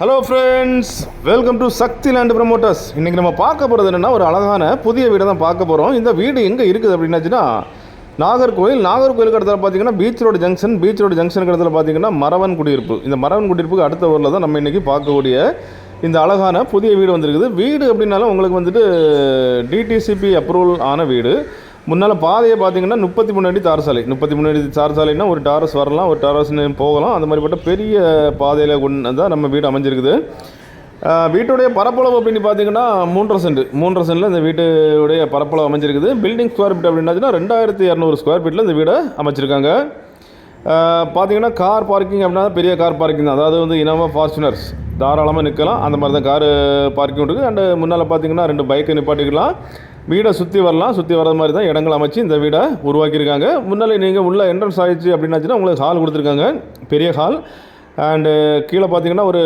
Hello friends welcome to Sakthi land promoters இன்றைக்கி நம்ம பார்க்க போகிறது என்னென்னா ஒரு அழகான புதிய வீடை தான் பார்க்க போகிறோம் இந்த வீடு எங்கே இருக்குது அப்படின்னாச்சுன்னா நாகர்கோவில் நாகர்கோயிலுக்கு இடத்துல பார்த்தீங்கன்னா beach road junction beach road ஜங்ஷனுக்கு இடத்துல பார்த்தீங்கன்னா மரவன் குடியிருப்பு. இந்த மரவன் குடியிருப்புக்கு அடுத்த ஊரில் தான் நம்ம இன்றைக்கி பார்க்கக்கூடிய இந்த அழகான புதிய வீடு வந்திருக்குது. வீடு அப்படின்னாலும் உங்களுக்கு வந்துட்டு டிடிசிபி அப்ரூவல் ஆன வீடு. முன்னால் பாதையை பார்த்தீங்கன்னா முப்பத்தி மூணு அடி தார் சாலை முப்பத்தி மூணு அடி தார் சாலைன்னா ஒரு டாரஸ் வரலாம் ஒரு டாரஸ் போகலாம். அந்த மாதிரிப்பட்ட பெரிய பாதையில் கொண்டு தான் நம்ம வீடு அமைஞ்சிருக்குது. வீட்டுடைய பரப்பளவு அப்படின்னு பார்த்தீங்கன்னா மூன்றரை சென்ட். மூன்றரை சென்டில் இந்த வீட்டுடைய பரப்பளவு அமைஞ்சிருக்குது. பில்டிங் ஸ்கொயர் ஃபீட் அப்படின்னா ரெண்டாயிரத்தி இரநூறு ஸ்கொயர் ஃபீட்டில் இந்த வீடை அமைச்சிருக்காங்க. பார்த்தீங்கன்னா கார் பார்க்கிங் அப்படின்னா பெரிய கார் பார்க்கிங் தான். அதாவது வந்து இனோவா ஃபார்ச்சுனர்ஸ் தாராளமாக நிற்கலாம். அந்த மாதிரி தான் காரு பார்க்கிங் இருக்குது அண்டு முன்னால் பார்த்தீங்கன்னா ரெண்டு பைக்கை நிப்பாட்டிக்கலாம். வீடை சுற்றி வரலாம். சுற்றி வர்றது மாதிரி தான் இடங்கள் அமைச்சு இந்த வீடை உருவாக்கியிருக்காங்க. முன்னாலே நீங்கள் உள்ள என்ட்ரன்ஸ் ஆகிடுச்சு அப்படின்னாச்சுன்னா உங்களுக்கு ஹால் கொடுத்துருக்காங்க. பெரிய ஹால் அண்டு கீழே பார்த்தீங்கன்னா ஒரு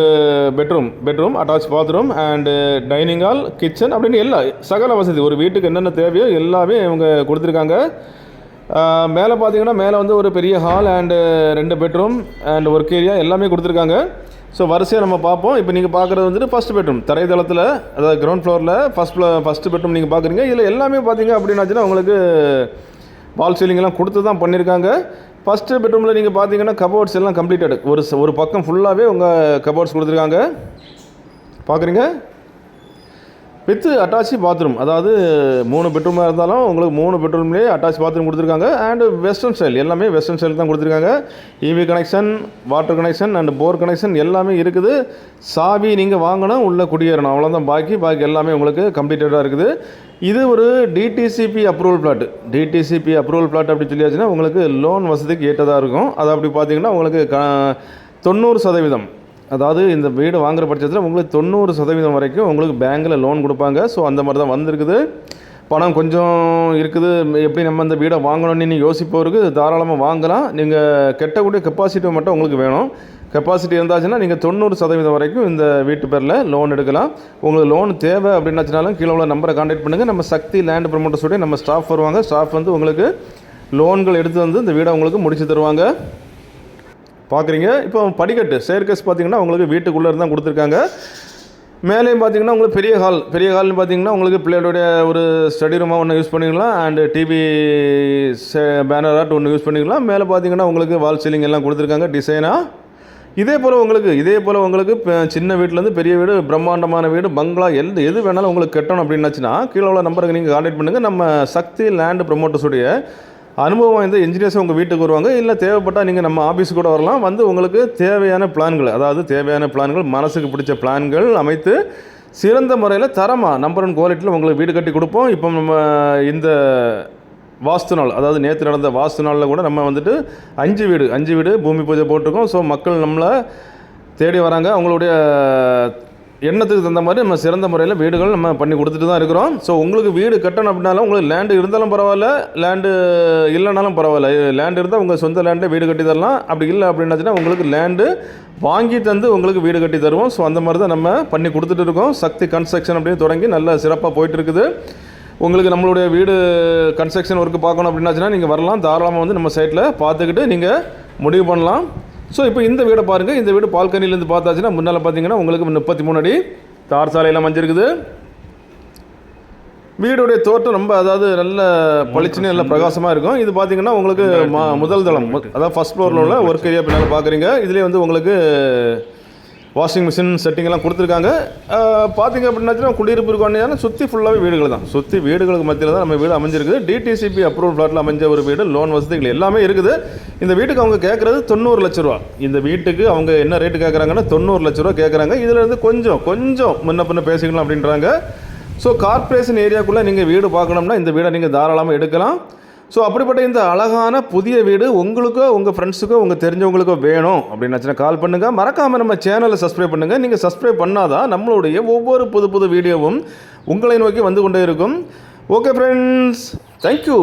bedroom bedroom attach bathroom and dining hall kitchen அப்படின்னு எல்லா சகல வசதி. ஒரு வீட்டுக்கு என்னென்ன தேவையோ எல்லாமே இவங்க கொடுத்துருக்காங்க. மேலே பார்த்தீங்கன்னா மேலே வந்து ஒரு பெரிய ஹால் அண்டு ரெண்டு பெட்ரூம் அண்ட் ஒர்க் ஏரியா எல்லாமே கொடுத்துருக்காங்க. ஸோ வரிசையாக நம்ம பார்ப்போம். இப்போ நீங்கள் பார்க்குறது வந்துட்டு ஃபஸ்ட் பெட்ரூம் தரைதளத்தில் அதாவது கிரவுண்ட் ஃப்ளோரில் ஃபஸ்ட் ஃப்ளோ ஃபஸ்ட்டு பெட்ரூம் நீங்கள் பார்க்குறீங்க. இதில் எல்லாமே பார்த்தீங்க அப்படின்னாச்சுன்னா உங்களுக்கு வால் சீலிங்லாம் கொடுத்து தான் பண்ணியிருக்காங்க ஃபஸ்ட்டு பெட்ரூமில் நீங்கள் பார்த்தீங்கன்னா கபோர்ட்ஸ் எல்லாம் கம்ப்ளீட்டட் ஒரு ஒரு பக்கம் ஃபுல்லாகவே உங்கள் கபோர்ட்ஸ் கொடுத்துருக்காங்க. பார்க்குறீங்க? With attach bathroom. அதாவது மூணு பெட்ரூமாக இருந்தாலும் உங்களுக்கு மூணு பெட்ரூம்லேயே அட்டாச் பாத்ரூம் கொடுத்துருக்காங்க. அண்டு வெஸ்டர்ன் ஸ்டைல் எல்லாமே வெஸ்டர்ன் ஸ்டைல் தான் கொடுத்துருக்காங்க. EB connection water connection and bore connection எல்லாமே இருக்குது. சாவி நீங்கள் வாங்கணும் உள்ளே குடியேறணும். அவ்வளோதான் பாக்கி பாக்கி எல்லாமே உங்களுக்கு கம்ப்ளீட்டடாக இருக்குது. இது ஒரு DTCP approval plot DTCP approval plot அப்படி சொல்லியாச்சுன்னா உங்களுக்கு லோன் வசதிக்கு ஏற்றதாக இருக்கும். அது அப்படி பார்த்தீங்கன்னா உங்களுக்கு க தொண்ணூறு சதவீதம். அதாவது இந்த வீடு வாங்குற பட்சத்தில் உங்களுக்கு தொண்ணூறு சதவீதம் வரைக்கும் உங்களுக்கு பேங்க்கில் லோன் கொடுப்பாங்க. ஸோ அந்த மாதிரி தான் வந்திருக்குது. பணம் கொஞ்சம் இருக்குது. எப்படி நம்ம இந்த வீடை வாங்கணும்னு யோசிப்பவருக்கு தாராளமாக வாங்கலாம். நீங்கள் கெட்டக்கூடிய கெப்பாசிட்டி மட்டும் உங்களுக்கு வேணும். கெப்பாசிட்டி இருந்தாச்சுன்னா நீங்கள் தொண்ணூறு சதவீதம் வரைக்கும் இந்த வீட்டு பேரில் லோன் எடுக்கலாம். உங்களுக்கு லோன் தேவை அப்படின்னாச்சுனாலும் கீழே உள்ள நம்பரை காண்டாக்ட் பண்ணுங்கள் நம்ம சக்தி லேண்ட் ப்ரமோட்டர்ஸோடய நம்ம ஸ்டாஃப் வருவாங்க. ஸ்டாஃப் வந்து உங்களுக்கு லோன்கள் எடுத்து வந்து இந்த வீடை உங்களுக்கு முடித்து தருவாங்க. பார்க்குறீங்க இப்போ படிக்கட்டு சேர்க்கஸ் பார்த்தீங்கன்னா உங்களுக்கு வீட்டுக்குள்ளே இருந்தால் கொடுத்துருக்காங்க. மேலேயும் பார்த்தீங்கன்னா உங்களுக்கு பெரிய ஹால் பெரிய ஹால்னு பார்த்தீங்கன்னா உங்களுக்கு பிள்ளையோடைய ஒரு ஸ்டடி ரூமாக ஒன்று யூஸ் பண்ணிக்கலாம். அண்டு டிவி பேனர் ஆர்ட் ஒன்று யூஸ் பண்ணிக்கலாம். மேலே பார்த்தீங்கன்னா உங்களுக்கு வால் சீலிங் எல்லாம் கொடுத்துருக்காங்க டிசைனாக இதே போல் உங்களுக்கு இதே போல் உங்களுக்கு சின்ன வீட்டிலேருந்து பெரிய வீடு பிரம்மாண்டமான வீடு பங்களா எந்த எது வேணாலும் உங்களுக்கு கட்டணும் அப்படின்னாச்சுன்னா கீழே உள்ள நம்பருக்கு நீங்கள் கான்டாக்ட் பண்ணுங்கள் நம்ம சக்தி லேண்ட் ப்ரொமோட்டர்ஸுடைய அனுபவம் வாய்ந்த இன்ஜினியர்ஸ் உங்கள் வீட்டுக்கு வருவாங்க. இல்லை தேவைப்பட்டால் நீங்கள் நம்ம ஆஃபீஸ் கூட வரலாம். வந்து உங்களுக்கு தேவையான பிளான்கள் அதாவது தேவையான பிளான்கள் மனசுக்கு பிடிச்ச பிளான்கள் அமைத்து சிறந்த முறையில் தரமாக நம்பர் ஒன் குவாலிட்டியில் உங்களுக்கு வீடு கட்டி கொடுப்போம். இப்போ நம்ம இந்த வாஸ்து நாள் அதாவது நேற்று நடந்த வாஸ்து நாளில் கூட நம்ம வந்துட்டு அஞ்சு வீடு அஞ்சு வீடு பூமி பூஜை போட்டிருக்கோம். ஸோ மக்கள் நம்மளை தேடி வராங்க. அவங்களுடைய எண்ணத்துக்கு தகுந்த மாதிரி நம்ம சிறந்த முறையில் வீடுகள் நம்ம பண்ணி கொடுத்துட்டு தான் இருக்கிறோம். ஸோ உங்களுக்கு வீடு கட்டணும் அப்படின்னாலும் உங்களுக்கு லேண்டு இருந்தாலும் பரவாயில்ல லேண்டு இல்லைனாலும் பரவாயில்ல. லேண்டு இருந்தால் உங்கள் சொந்த லேண்டே வீடு கட்டி தரலாம். அப்படி இல்லை அப்படின்னாச்சுன்னா உங்களுக்கு லேண்டு வாங்கி தந்து உங்களுக்கு வீடு கட்டி தருவோம். ஸோ அந்த மாதிரி தான் நம்ம பண்ணி கொடுத்துட்டு இருக்கோம். சக்தி கன்ஸ்ட்ரக்ஷன் அப்படின்னு தொடங்கி நல்லா சிறப்பாக போயிட்டு இருக்குது. உங்களுக்கு நம்மளுடைய வீடு கன்ஸ்ட்ரக்ஷன் ஒர்க்கு பார்க்கணும் அப்படின்னாச்சுன்னா நீங்கள் வரலாம். தாராளமாக வந்து நம்ம சைட்டில் பார்த்துக்கிட்டு நீங்கள் முடிவு பண்ணலாம். ஸோ இப்போ இந்த வீடை பாருங்கள் இந்த வீடு பால்கனிலேருந்து பார்த்தாச்சுன்னா முன்னால் பார்த்தீங்கன்னா உங்களுக்கு முப்பத்தி மூணு அடி தார் சாலையெல்லாம் மஞ்சிருக்குது வீடுடைய தோட்டம் ரொம்ப அதாவது நல்ல பளிச்சுன்னு நல்ல பிரகாசமாக இருக்கும். இது பார்த்தீங்கன்னா உங்களுக்கு ம- முதல் தளம். அதாவது ஃபஸ்ட் ஃப்ளோரில் உள்ள ஒர்க் ஏரியா பின்னால் பார்க்குறீங்க இதுலேயே வந்து உங்களுக்கு வாஷிங் மிஷின் செட்டிங்கெல்லாம் கொடுத்துருக்காங்க. பார்த்திங்க பார்த்தீங்க அப்படின்னாச்சுன்னா குடியிருப்பு இருக்கணும் சுற்றி ஃபுல்லாகவே வீடுகள் தான். சுற்றி வீடுகளுக்கு மத்தியில் தான் நம்ம வீடு அமைஞ்சிருக்குது டிடிசிபி அப்ரூவல் ஃப்ளாட்டில் அமைஞ்ச ஒரு வீடு லோன் வசதிகள் எல்லாமே இருக்குது. இந்த வீட்டுக்கு அவங்க கேட்குறது தொண்ணூறு லட்ச ரூபா. இந்த வீட்டுக்கு அவங்க என்ன ரேட்டு கேட்குறாங்கன்னா தொண்ணூறு லட்ச ரூபா கேட்குறாங்க இதிலிருந்து கொஞ்சம் கொஞ்சம் முன்ன பின்ன பேசிக்கலாம் அப்படின்றாங்க. ஸோ கார்ப்பரேஷன் ஏரியாக்குள்ளே நீங்கள் வீடு பார்க்கணும்னா இந்த வீடை நீங்கள் தாராளமாக எடுக்கலாம். ஸோ அப்படிப்பட்ட இந்த அழகான புதிய வீடு உங்களுக்கோ உங்கள் ஃப்ரெண்ட்ஸுக்கோ உங்கள் தெரிஞ்சவங்களுக்கோ வேணும் அப்படின்னாச்சுன்னா கால் பண்ணுங்கள் மறக்காமல் நம்ம சேனலை சப்ஸ்கிரைப் பண்ணுங்கள் நீங்கள் சப்ஸ்கிரைப் பண்ணாதான் நம்மளுடைய ஒவ்வொரு புது புது வீடியோவும் உங்களை நோக்கி வந்து கொண்டே இருக்கும். Okay friends thank you